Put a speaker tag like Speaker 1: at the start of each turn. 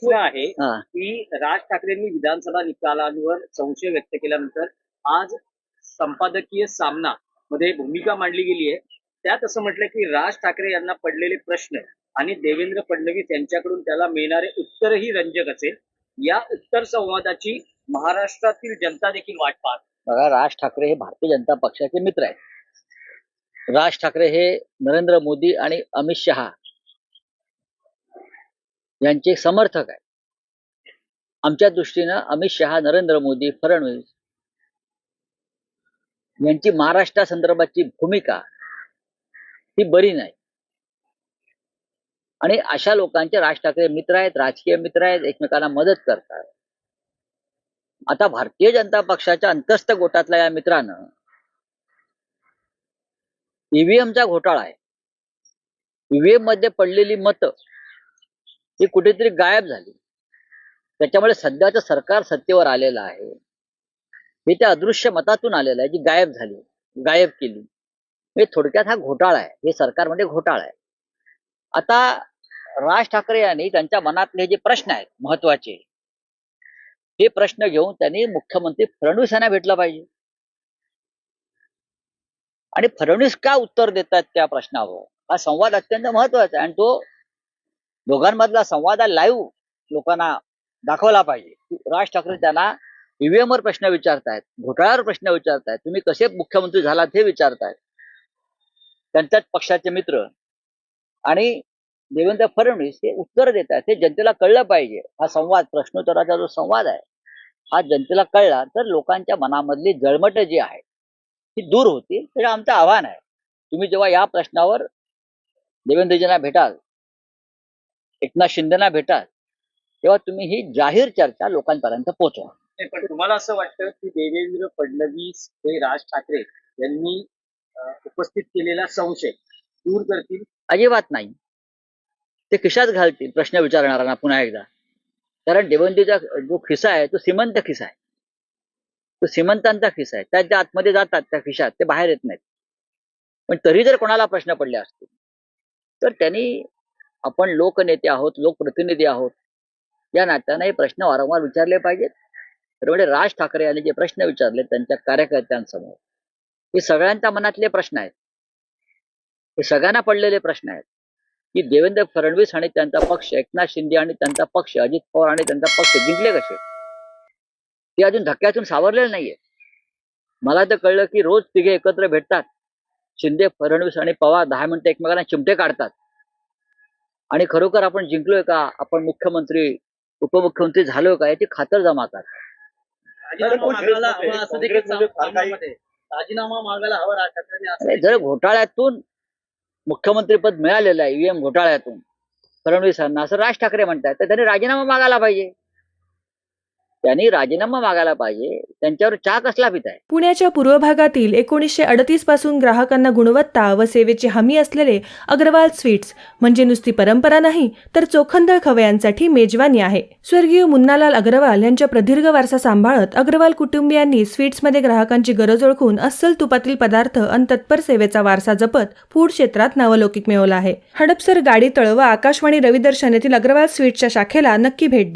Speaker 1: प्रश्न आहे
Speaker 2: हा.
Speaker 1: की राज ठाकरेंनी विधानसभा निकालांवर संशय व्यक्त केल्यानंतर आज संपादकीय सामना मध्ये भूमिका मांडली गेली आहे. त्यात असं म्हटलं की राज ठाकरे यांना पडलेले प्रश्न आणि देवेंद्र फडणवीस यांच्याकडून त्याला मिळणारे उत्तरही रंजक असेल. या उत्तर संवादाची महाराष्ट्रातील जनता देखील वाट पाहत.
Speaker 2: बघा राज ठाकरे हे भारतीय जनता पक्षाचे मित्र आहेत. राज ठाकरे हे नरेंद्र मोदी आणि अमित शहा यांचे समर्थक आहेत. आमच्या दृष्टीनं अमित शहा नरेंद्र मोदी फडणवीस यांची महाराष्ट्रासंदर्भातची भूमिका ही बरी नाही. आणि अशा लोकांचे राज ठाकरे मित्र आहेत राजकीय मित्र आहेत एकमेकांना मदत करतात. आता भारतीय जनता पक्षाच्या अंतस्थ गोटातल्या या मित्रानं ईव्हीएमचा घोटाळा आहे. ईव्हीएममध्ये पडलेली मतं ही कुठेतरी गायब झाली. त्याच्यामुळे सध्याचं सरकार सत्तेवर आलेलं आहे. हे त्या अदृश्य मतातून आलेलं आहे जी गायब झाली गायब केली. हे थोडक्यात हा घोटाळा आहे. हे सरकारमध्ये म्हणजे घोटाळा आहे. आता राज ठाकरे यांनी त्यांच्या मनातले जे प्रश्न आहेत महत्त्वाचे हे प्रश्न घेऊन त्यांनी मुख्यमंत्री फडणवीस यांना भेटला पाहिजे. आणि फडणवीस का उत्तर देतात त्या प्रश्नावर? हा संवाद अत्यंत महत्त्वाचा आहे. आणि तो दोघांमधला संवाद लाईव्ह लोकांना दाखवला पाहिजे. की राज ठाकरे त्यांना ईव्हीएम वर प्रश्न विचारतायत घोटाळ्यावर प्रश्न विचारतायत तुम्ही कसे मुख्यमंत्री झालात हे विचारतायत. त्यांच्याच पक्षाचे मित्र आणि देवेंद्र फडणवीस हे उत्तर देत आहेत हे जनतेला कळलं पाहिजे. हा संवाद प्रश्नोत्तराचा जो संवाद आहे हा जनतेला कळला तर लोकांच्या मनामधली जळमट जी आहे ती दूर होतील. तर आमचं आव्हान आहे. तुम्ही जेव्हा या प्रश्नावर देवेंद्रजींना भेटाल एकनाथ शिंदेना भेटाल तेव्हा तुम्ही ही जाहीर चर्चा लोकांपर्यंत पोहोचवा.
Speaker 1: पण तुम्हाला असं वाटतं की देवेंद्र फडणवीस हे राज ठाकरे यांनी उपस्थित केलेला संशय दूर करतील?
Speaker 2: अजिबात नाही. ते खिशात घालतील प्रश्न विचारणाऱ्यांना पुन्हा एकदा. कारण देवंतीचा जो खिसा आहे तो श्रीमंत खिसा आहे. तो श्रीमंतांचा खिसा आहे. त्याच्या आतमध्ये जातात त्या खिशात ते बाहेर येत नाहीत. पण तरी जर कोणाला प्रश्न पडले असतील तर त्यांनी आपण लोकनेते आहोत लोकप्रतिनिधी आहोत या नात्यानं हे प्रश्न वारंवार विचारले पाहिजेत. तर म्हणजे राज ठाकरे यांनी जे प्रश्न विचारले त्यांच्या कार्यकर्त्यांसमोर हे सगळ्यांच्या मनातले प्रश्न आहेत. हे सगळ्यांना पडलेले प्रश्न आहेत. की देवेंद्र फडणवीस आणि त्यांचा पक्ष एकनाथ शिंदे आणि त्यांचा पक्ष अजित पवार आणि त्यांचा पक्ष जिंकले कसे? ते अजून धक्क्यातून सावरलेले नाहीये. मला तर कळलं की रोज तिघे एकत्र भेटतात. शिंदे फडणवीस आणि पवार दहा मिनिटं एकमेकांना चिमटे काढतात. आणि खरोखर आपण जिंकलोय का? आपण मुख्यमंत्री उपमुख्यमंत्री झालोय का? याची खातर जमा करतात
Speaker 1: राजीनामा मागायला हवा
Speaker 2: जर घोटाळ्यातून मुख्यमंत्रीपद मिळालेलं आहे ईव्हीएम घोटाळ्यातून फडणवीसांना असं राज ठाकरे म्हणतात तर त्यांनी राजीनामा मागायला पाहिजे. त्यांनी राजीनामा मागायला पाहिजे. त्यांच्यावर चहा कसला पित आहे.
Speaker 3: पुण्याच्या पूर्व भागातील एकोणीसशे अडतीसपासून ग्राहकांना गुणवत्ता व सेवेची हमी असलेले अग्रवाल स्वीट्स म्हणजे नुसती परंपरा नाही तर चोखंदळ खवयांसाठी मेजवानी आहे. स्वर्गीय मुन्नालाल अग्रवाल यांच्या प्रदीर्घ वारसा सांभाळत अग्रवाल कुटुंबियांनी स्वीट्समध्ये ग्राहकांची गरज ओळखून अस्सल तुपातील पदार्थ आणि तत्पर सेवेचा वारसा जपत फूड क्षेत्रात नावलौकिक मिळवला आहे. हडपसर गाडी तळ व आकाशवाणी रविदर्शन येथील अग्रवाल स्वीट्सच्या शाखेला नक्की भेट द्या.